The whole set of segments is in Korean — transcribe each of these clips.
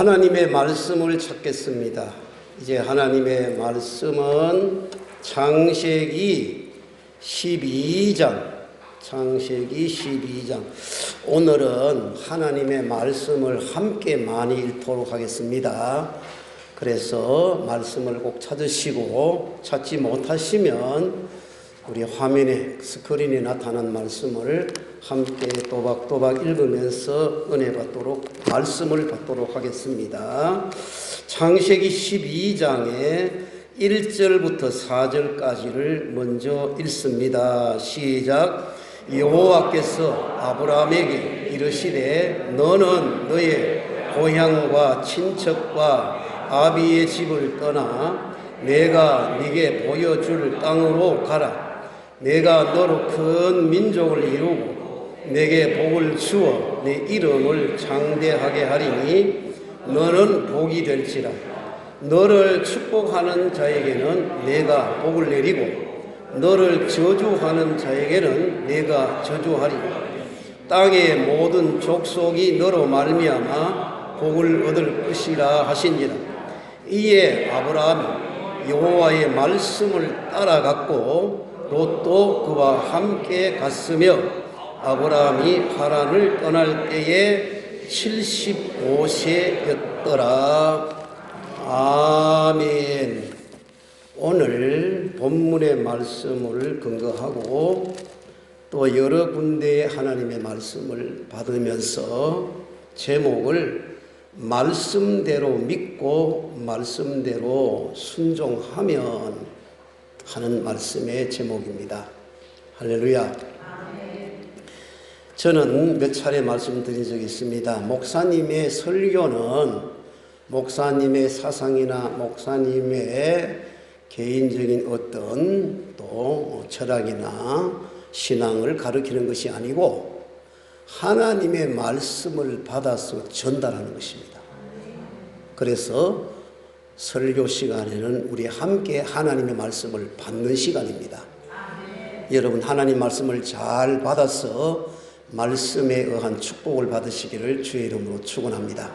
하나님의 말씀을 찾겠습니다. 이제 하나님의 말씀은 창세기 12장, 창세기 12장. 오늘은 하나님의 말씀을 함께 많이 읽도록 하겠습니다. 그래서 말씀을 꼭 찾으시고 찾지 못하시면 우리 화면에 스크린에 나타난 말씀을 함께 또박또박 읽으면서 은혜 받도록 말씀을 받도록 하겠습니다. 창세기 12장의 1절부터 4절까지를 먼저 읽습니다. 시작. 여호와께서 아브라함에게 이르시되 너는 너의 고향과 친척과 아비의 집을 떠나 내가 네게 보여줄 땅으로 가라. 내가 너로 큰 민족을 이루고 내게 복을 주어 내 이름을 장대하게 하리니 너는 복이 될지라. 너를 축복하는 자에게는 내가 복을 내리고 너를 저주하는 자에게는 내가 저주하리. 땅의 모든 족속이 너로 말미암아 복을 얻을 것이라 하시니라. 이에 아브라함이 여호와의 말씀을 따라갔고 롯도 그와 함께 갔으며 아브라함이 하란을 떠날 때에 75세였더라. 아멘. 오늘 본문의 말씀을 근거하고 또 여러 군데의 하나님의 말씀을 받으면서 제목을 말씀대로 믿고 말씀대로 순종하면 하는 말씀의 제목입니다. 할렐루야. 저는 몇 차례 말씀드린 적이 있습니다. 목사님의 설교는 목사님의 사상이나 목사님의 개인적인 어떤 또 철학이나 신앙을 가르치는 것이 아니고 하나님의 말씀을 받아서 전달하는 것입니다. 그래서 설교 시간에는 우리 함께 하나님의 말씀을 받는 시간입니다. 여러분 하나님 말씀을 잘 받아서 말씀에 의한 축복을 받으시기를 주의 이름으로 축원합니다.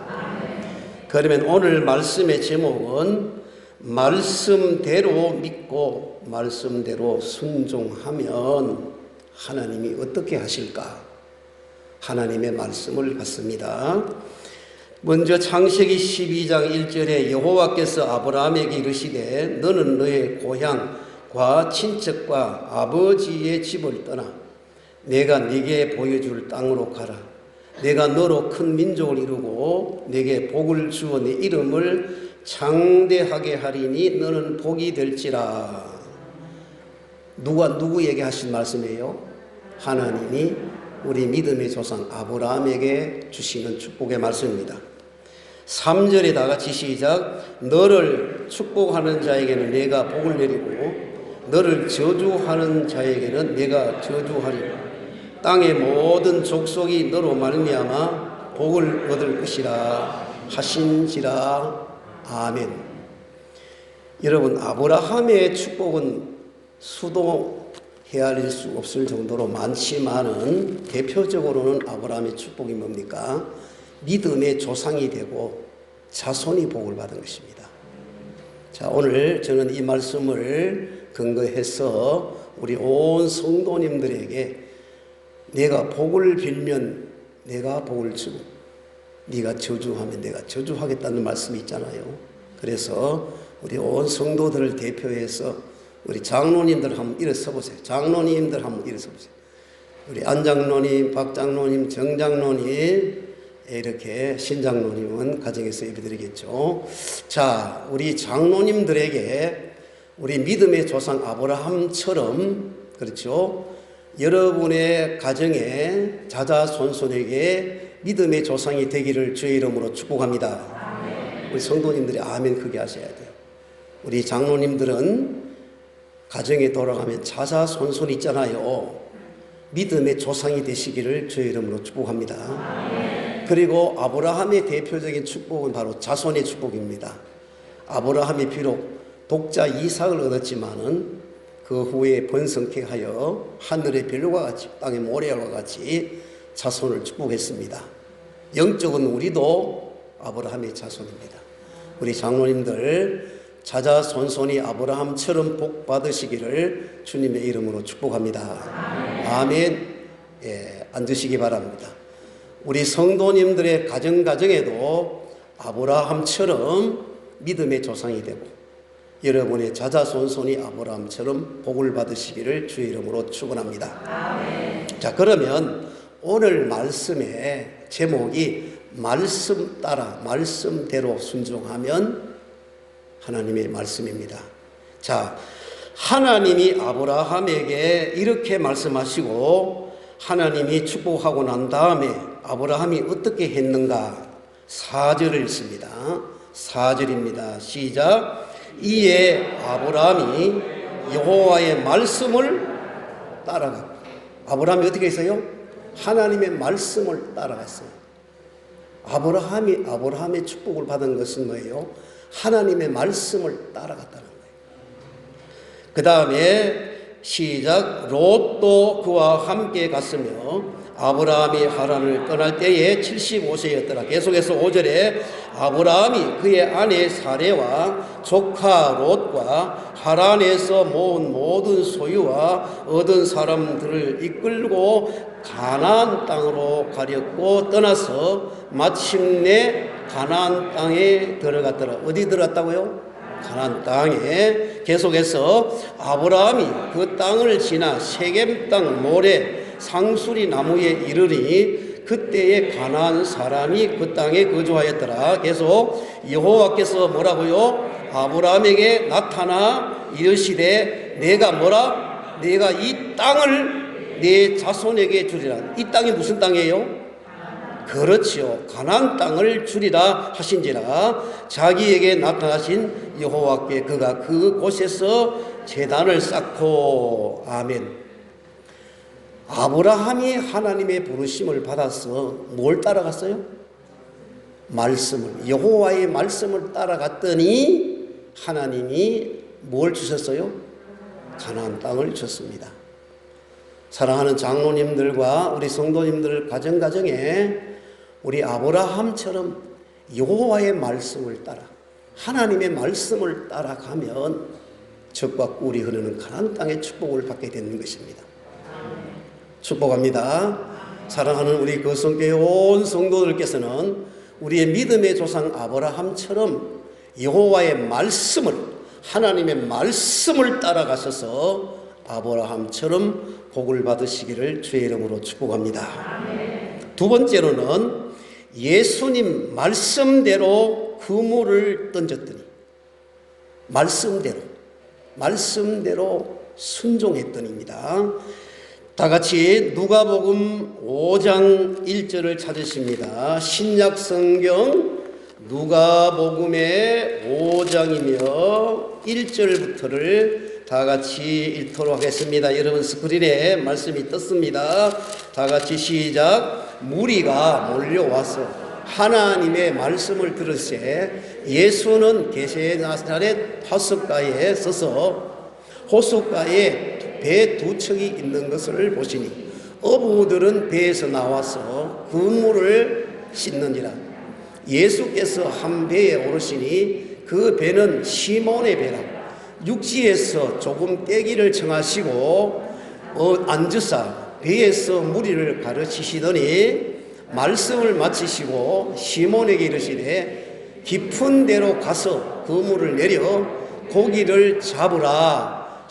그러면 오늘 말씀의 제목은 말씀대로 믿고 말씀대로 순종하면 하나님이 어떻게 하실까? 하나님의 말씀을 받습니다. 먼저 창세기 12장 1절에 여호와께서 아브라함에게 이르시되 너는 너의 고향과 친척과 아버지의 집을 떠나 내가 네게 보여줄 땅으로 가라. 내가 너로 큰 민족을 이루고 내게 복을 주어 내 이름을 장대하게 하리니 너는 복이 될지라. 누가 누구에게 하신 말씀이에요? 하나님이 우리 믿음의 조상 아브라함에게 주시는 축복의 말씀입니다. 3절에 다 같이 시작. 너를 축복하는 자에게는 내가 복을 내리고 너를 저주하는 자에게는 내가 저주하리. 땅의 모든 족속이 너로 말미암아 복을 얻을 것이라 하신지라. 아멘. 여러분 아브라함의 축복은 수도 헤아릴 수 없을 정도로 많지만은 대표적으로는 아브라함의 축복이 뭡니까? 믿음의 조상이 되고 자손이 복을 받은 것입니다. 자, 오늘 저는 이 말씀을 근거해서 우리 온 성도님들에게 내가 복을 빌면 내가 복을 주고 네가 저주하면 내가 저주하겠다는 말씀이 있잖아요. 그래서 우리 온 성도들을 대표해서 우리 장로님들 한번 일어서 보세요. 장로님들 한번 일어서 보세요. 우리 안장로님, 박장로님, 정장로님 이렇게 신장로님은 가정에서 예배드리겠죠. 자, 우리 장로님들에게 우리 믿음의 조상 아브라함처럼 그렇죠. 여러분의 가정에 자자손손에게 믿음의 조상이 되기를 주의 이름으로 축복합니다. 우리 성도님들이 아멘 크게 하셔야 돼요. 우리 장로님들은 가정에 돌아가면 자자손손 있잖아요. 믿음의 조상이 되시기를 주의 이름으로 축복합니다. 그리고 아브라함의 대표적인 축복은 바로 자손의 축복입니다. 아브라함이 비록 독자 이삭을 얻었지만은 그 후에 번성케하여 하늘의 별과 같이 땅의 모래와 같이 자손을 축복했습니다. 영적은 우리도 아브라함의 자손입니다. 우리 장로님들 자자손손이 아브라함처럼 복 받으시기를 주님의 이름으로 축복합니다. 아멘. 예, 앉으시기 바랍니다. 우리 성도님들의 가정 가정에도 아브라함처럼 믿음의 조상이 되고 여러분의 자자손손이 아브라함처럼 복을 받으시기를 주의 이름으로 축원합니다. 자, 그러면 오늘 말씀의 제목이 말씀 따라 말씀대로 순종하면 하나님의 말씀입니다. 자, 하나님이 아브라함에게 이렇게 말씀하시고 하나님이 축복하고 난 다음에 아브라함이 어떻게 했는가? 4절을 읽습니다. 4절입니다. 시작. 이에 아브라함이 여호와의 말씀을 따라가. 아브라함이 어떻게 했어요? 하나님의 말씀을 따라갔어요. 아브라함이 아브라함의 축복을 받은 것은 뭐예요? 하나님의 말씀을 따라갔다는 거예요. 그 다음에 시작 롯도 그와 함께 갔으며 아브라함이 하란을 떠날 때에 75세였더라. 계속해서 5절에 아브라함이 그의 아내 사레와 조카 롯과 하란에서 모은 모든 소유와 얻은 사람들을 이끌고 가나안 땅으로 가렸고 떠나서 마침내 가나안 땅에 들어갔더라. 어디 들어갔다고요? 가나안 땅에 계속해서 아브라함이 그 땅을 지나 세겜 땅 모래 상수리 나무에 이르니 그때에 가나안 사람이 그 땅에 거주하였더라. 계속 여호와께서 뭐라고요? 아브라함에게 나타나 이르시되 내가 뭐라? 내가 이 땅을 내 자손에게 주리라. 이 땅이 무슨 땅이에요? 그렇지요. 가나안 땅을 주리라 하신지라 자기에게 나타나신 여호와께 그가 그 곳에서 제단을 쌓고 아멘. 아브라함이 하나님의 부르심을 받아서 뭘 따라갔어요? 말씀을 여호와의 말씀을 따라갔더니 하나님이 뭘 주셨어요? 가나안 땅을 줬습니다. 사랑하는 장로님들과 우리 성도님들 가정 가정에 우리 아브라함처럼 여호와의 말씀을 따라 하나님의 말씀을 따라가면 적과 꿀이 흐르는 가나안 땅의 축복을 받게 되는 것입니다. 축복합니다. 사랑하는 우리 거성교회 온 성도들께서는 우리의 믿음의 조상 아브라함처럼 여호와의 말씀을 하나님의 말씀을 따라가셔서 아브라함처럼 복을 받으시기를 주의 이름으로 축복합니다. 두 번째로는 예수님 말씀대로 그물을 던졌더니 말씀대로 말씀대로 순종했더니입니다. 다 같이 누가복음 5장 1절을 찾으십니다. 신약 성경 누가복음의 5장이며 1절부터를 다 같이 읽도록 하겠습니다. 여러분 스크린에 말씀이 떴습니다. 다 같이 시작. 무리가 몰려와서 하나님의 말씀을 들으세 예수는 게세나사렛 화석가에 서서 호숫가에 배 두 척이 있는 것을 보시니 어부들은 배에서 나와서 그 물을 씻는지라. 예수께서 한 배에 오르시니 그 배는 시몬의 배라. 육지에서 조금 떼기를 청하시고 어, 앉으사 배에서 무리를 가르치시더니 말씀을 마치시고 시몬에게 이르시되 깊은 데로 가서 그 물을 내려 고기를 잡으라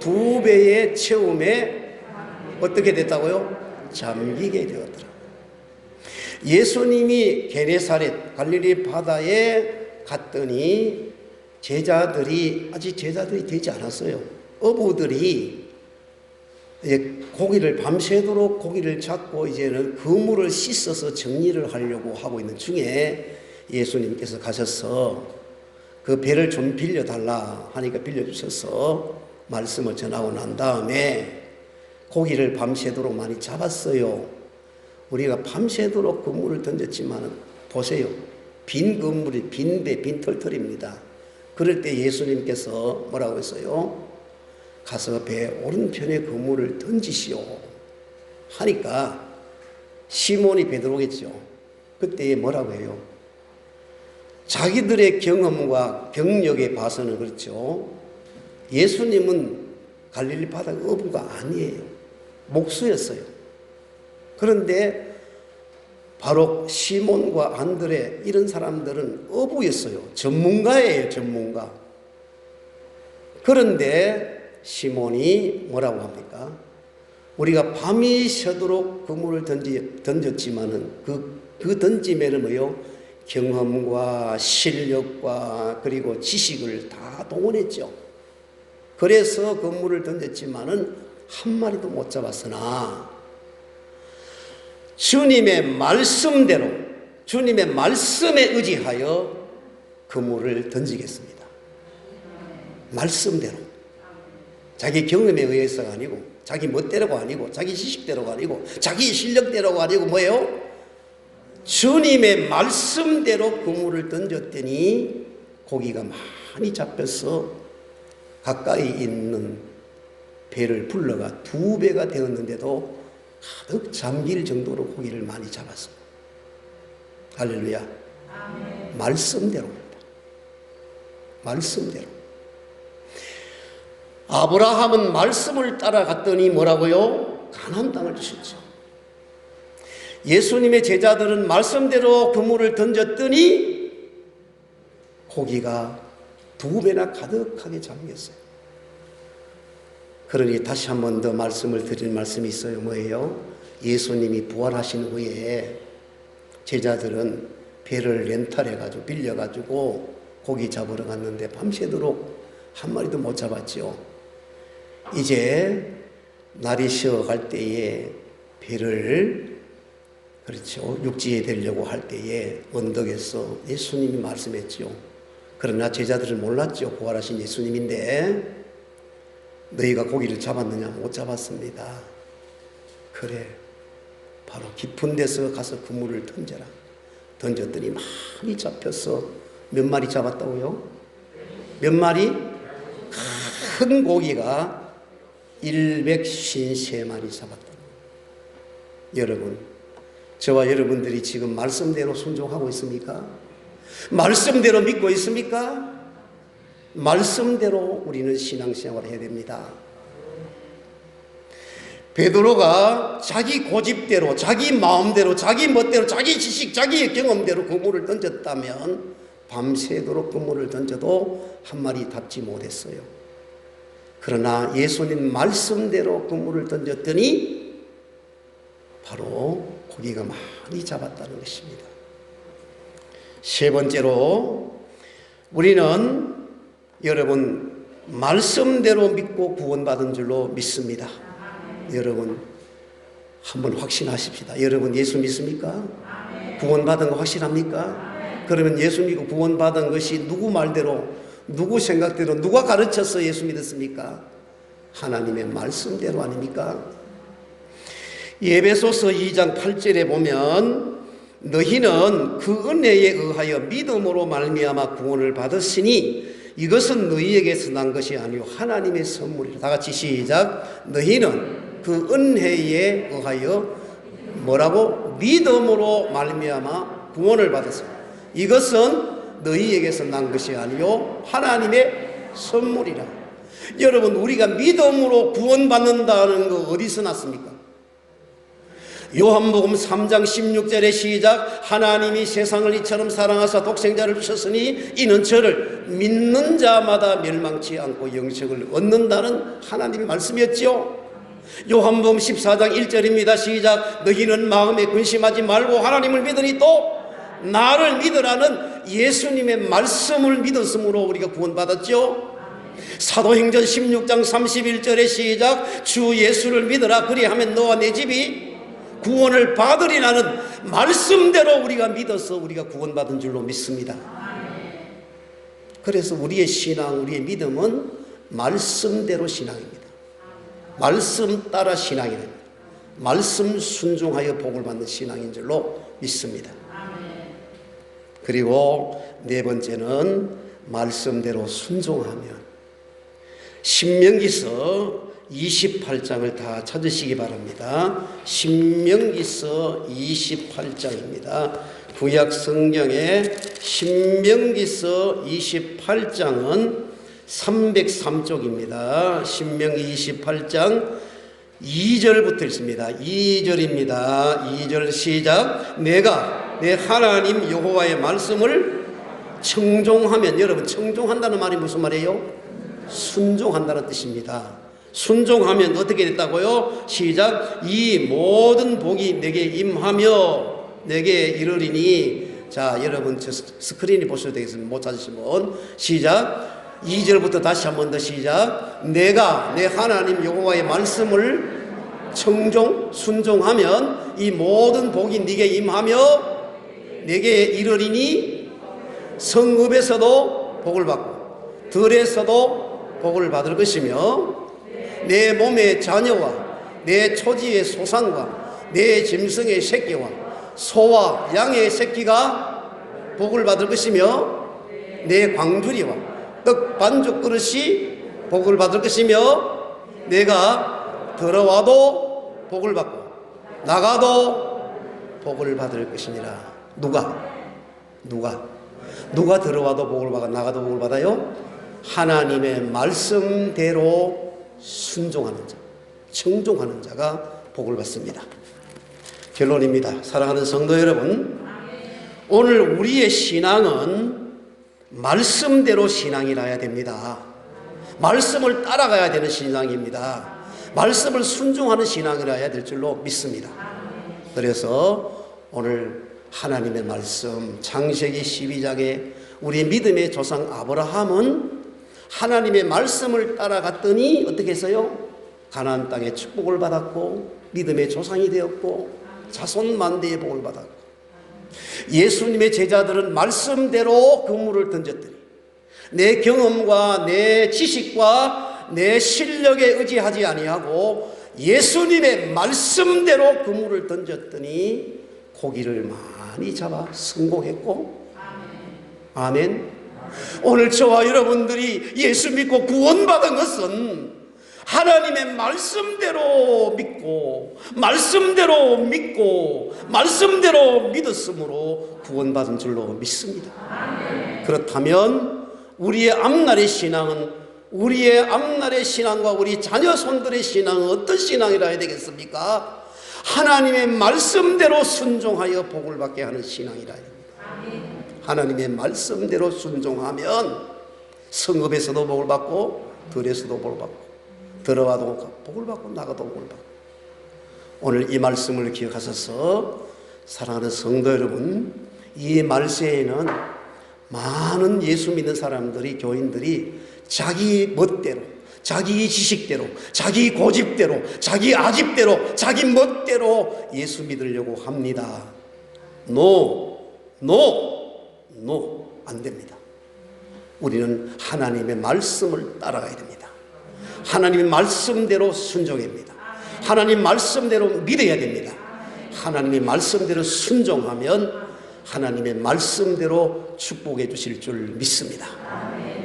두 배의 채움에 어떻게 됐다고요? 잠기게 되었더라. 예수님이 게네사렛 갈릴리 바다에 갔더니 제자들이 아직 제자들이 되지 않았어요. 어부들이 고기를 밤새도록 고기를 잡고 이제는 그물을 씻어서 정리를 하려고 하고 있는 중에 예수님께서 가셔서 그 배를 좀 빌려달라 하니까 빌려주셔서 말씀을 전하고 난 다음에 고기를 밤새도록 많이 잡았어요. 우리가 밤새도록 그물을 던졌지만 보세요. 빈 그물이 빈 배, 빈 털털입니다. 그럴 때 예수님께서 뭐라고 했어요? 가서 배 오른편에 그물을 던지시오. 하니까 시몬이 베드로겠죠. 그때 뭐라고 해요? 자기들의 경험과 경력에 봐서는 그렇죠. 예수님은 갈릴리 바다 어부가 아니에요. 목수였어요. 그런데 바로 시몬과 안드레 이런 사람들은 어부였어요. 전문가예요, 전문가. 그런데 시몬이 뭐라고 합니까? 우리가 밤이 새도록 그물을 던지, 던졌지만은 그, 그 던짐에는 뭐요? 경험과 실력과 그리고 지식을 다 동원했죠. 그래서 그 물을 던졌지만은 한 마리도 못 잡았으나 주님의 말씀대로 주님의 말씀에 의지하여 그 물을 던지겠습니다. 말씀대로 자기 경험에 의해서가 아니고 자기 멋대로가 아니고 자기 지식대로가 아니고 자기 실력대로가 아니고 뭐예요? 주님의 말씀대로 그물을 던졌더니 고기가 많이 잡혀서 가까이 있는 배를 불러가 두 배가 되었는데도 가득 잠길 정도로 고기를 많이 잡았습니다. 할렐루야. 말씀대로입니다. 말씀대로. 아브라함은 말씀을 따라갔더니 뭐라고요? 가나안 땅을 주셨죠. 예수님의 제자들은 말씀대로 그물을 던졌더니 고기가 두 배나 가득하게 잠겼어요. 그러니 다시 한 번 더 말씀을 드릴 말씀이 있어요. 뭐예요? 예수님이 부활하신 후에 제자들은 배를 렌탈해가지고 빌려가지고 고기 잡으러 갔는데 밤새도록 한 마리도 못 잡았죠. 이제 날이 쉬어갈 때에 배를 그렇죠. 육지에 되려고 할 때에 언덕에서 예수님이 말씀했죠. 그러나 제자들은 몰랐죠. 부활하신 예수님인데 너희가 고기를 잡았느냐? 못 잡았습니다. 그래. 바로 깊은 데서 가서 그물을 던져라. 던졌더니 많이 잡혔어. 몇 마리 잡았다고요? 몇 마리? 큰 고기가 153마리 잡았다. 여러분, 저와 여러분들이 지금 말씀대로 순종하고 있습니까? 말씀대로 믿고 있습니까? 말씀대로 우리는 신앙생활을 해야 됩니다. 베드로가 자기 고집대로, 자기 마음대로, 자기 멋대로, 자기 지식, 자기의 경험대로 그물을 던졌다면 밤새도록 그물을 던져도 한 마리 답지 못했어요. 그러나 예수님 말씀대로 그물을 던졌더니 바로 고기가 많이 잡았다는 것입니다. 세 번째로 우리는 여러분 말씀대로 믿고 구원받은 줄로 믿습니다. 여러분 한번 확신하십시다. 여러분 예수 믿습니까? 구원받은 거 확실합니까? 그러면 예수 믿고 구원받은 것이 누구 말대로 누구 생각대로 누가 가르쳐서 예수 믿었습니까? 하나님의 말씀대로 아닙니까? 예배소서 2장 8절에 보면 너희는 그 은혜에 의하여 믿음으로 말미암아 구원을 받았으니 이것은 너희에게서 난 것이 아니요 하나님의 선물이라. 다 같이 시작. 너희는 그 은혜에 의하여 뭐라고 믿음으로 말미암아 구원을 받았습니다. 이것은 너희에게서 난 것이 아니요 하나님의 선물이라. 여러분 우리가 믿음으로 구원받는다는 거 어디서 났습니까? 요한복음 3장 16절의 시작 하나님이 세상을 이처럼 사랑하사 독생자를 주셨으니 이는 저를 믿는 자마다 멸망치 않고 영생을 얻는다는 하나님의 말씀이었지요. 요한복음 14장 1절입니다. 시작 너희는 마음에 근심하지 말고 하나님을 믿으니 또 나를 믿으라는 예수님의 말씀을 믿었으므로 우리가 구원받았죠. 사도행전 16장 31절의 시작 주 예수를 믿으라 그리하면 너와 내 집이 구원을 받으리라는 말씀대로 우리가 믿어서 우리가 구원받은 줄로 믿습니다. 그래서 우리의 신앙, 우리의 믿음은 말씀대로 신앙입니다. 말씀 따라 신앙이랍니다. 말씀 순종하여 복을 받는 신앙인 줄로 믿습니다. 그리고 네 번째는 말씀대로 순종하면 신명기서 28장을 다 찾으시기 바랍니다. 신명기서 28장입니다. 구약 성경의 신명기서 28장은 303쪽입니다. 신명기 28장 2절부터 있습니다. 2절입니다. 2절 시작. 내가 내 하나님 여호와의 말씀을 청종하면 여러분 청종한다는 말이 무슨 말이에요? 순종한다는 뜻입니다. 순종하면 어떻게 됐다고요? 시작. 이 모든 복이 내게 임하며 내게 이르리니 자 여러분 저 스크린이 보셔도 되겠습니다. 못 찾으시면 시작. 2절부터 다시 한 번 더 시작. 내가 내 하나님 여호와의 말씀을 청종 순종하면 이 모든 복이 네게 임하며 내게 이르리니 성읍에서도 복을 받고 들에서도 복을 받을 것이며 내 몸의 자녀와 내 초지의 소산과 내 짐승의 새끼와 소와 양의 새끼가 복을 받을 것이며 내 광주리와 떡 반죽 그릇이 복을 받을 것이며 내가 들어와도 복을 받고 나가도 복을 받을 것이니라. 누가? 누가? 누가 들어와도 복을 받아 나가도 복을 받아요? 하나님의 말씀대로 순종하는 자 청종하는 자가 복을 받습니다 결론입니다 사랑하는 성도 여러분 오늘 우리의 신앙은 말씀대로 신앙이라야 됩니다. 말씀을 따라가야 되는 신앙입니다. 말씀을 순종하는 신앙이라야 될 줄로 믿습니다. 그래서 오늘 하나님의 말씀 창세기 12장에 우리 믿음의 조상 아브라함은 하나님의 말씀을 따라갔더니 어떻게 했어요? 가나안 땅에 축복을 받았고 믿음의 조상이 되었고 자손 만대의 복을 받았고 예수님의 제자들은 말씀대로 그물을 던졌더니 내 경험과 내 지식과 내 실력에 의지하지 아니하고 예수님의 말씀대로 그물을 던졌더니 고기를 많이 잡아 성공했고 아멘. 오늘 저와 여러분들이 예수 믿고 구원받은 것은 하나님의 말씀대로 믿고 말씀대로 믿고 말씀대로 믿었으므로 구원받은 줄로 믿습니다. 그렇다면 우리의 앞날의 신앙은 우리의 앞날의 신앙과 우리 자녀 손들의 신앙은 어떤 신앙이라 해야 되겠습니까? 하나님의 말씀대로 순종하여 복을 받게 하는 신앙이라 해야 됩니다. 하나님의 말씀대로 순종하면 성읍에서도 복을 받고 들에서도 복을 받고 들어와도 복을 받고 나가도 복을 받고. 오늘 이 말씀을 기억하셔서. 사랑하는 성도 여러분 이 말세에는 많은 예수 믿는 사람들이 교인들이 자기 멋대로 자기 지식대로 자기 고집대로 자기 아집대로 자기 멋대로 예수 믿으려고 합니다. 노, 노, 노, 안 됩니다 우리는 하나님의 말씀을 따라가야 됩니다 하나님의 말씀대로 순종합니다. 하나님 말씀대로 믿어야 됩니다. 하나님의 말씀대로 순종하면 하나님의 말씀대로 축복해 주실 줄 믿습니다.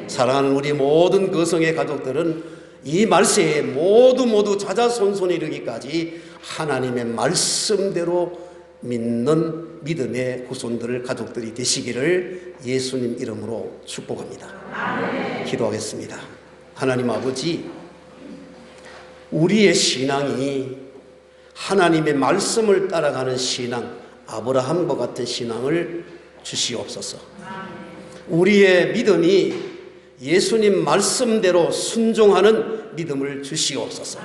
사랑하는 우리 모든 거성의 가족들은 이 말세에 모두 모두 자자손손 이르기까지 하나님의 말씀대로 믿는 믿음의 후손들 가족들이 되시기를 예수님 이름으로 축복합니다. 기도하겠습니다. 하나님 아버지 우리의 신앙이 하나님의 말씀을 따라가는 신앙, 아브라함과 같은 신앙을 주시옵소서. 우리의 믿음이 예수님 말씀대로 순종하는 믿음을 주시옵소서.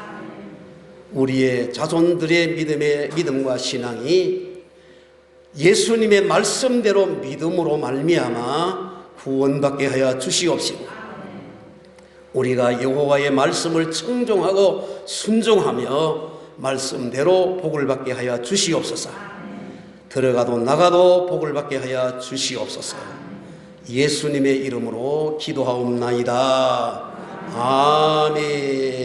우리의 자손들의 믿음의 믿음과 신앙이 예수님의 말씀대로 믿음으로 말미암아 구원받게 하여 주시옵시고 우리가 여호와의 말씀을 청종하고 순종하며 말씀대로 복을 받게 하여 주시옵소서. 들어가도 나가도 복을 받게 하여 주시옵소서. 예수님의 이름으로 기도하옵나이다. 아멘.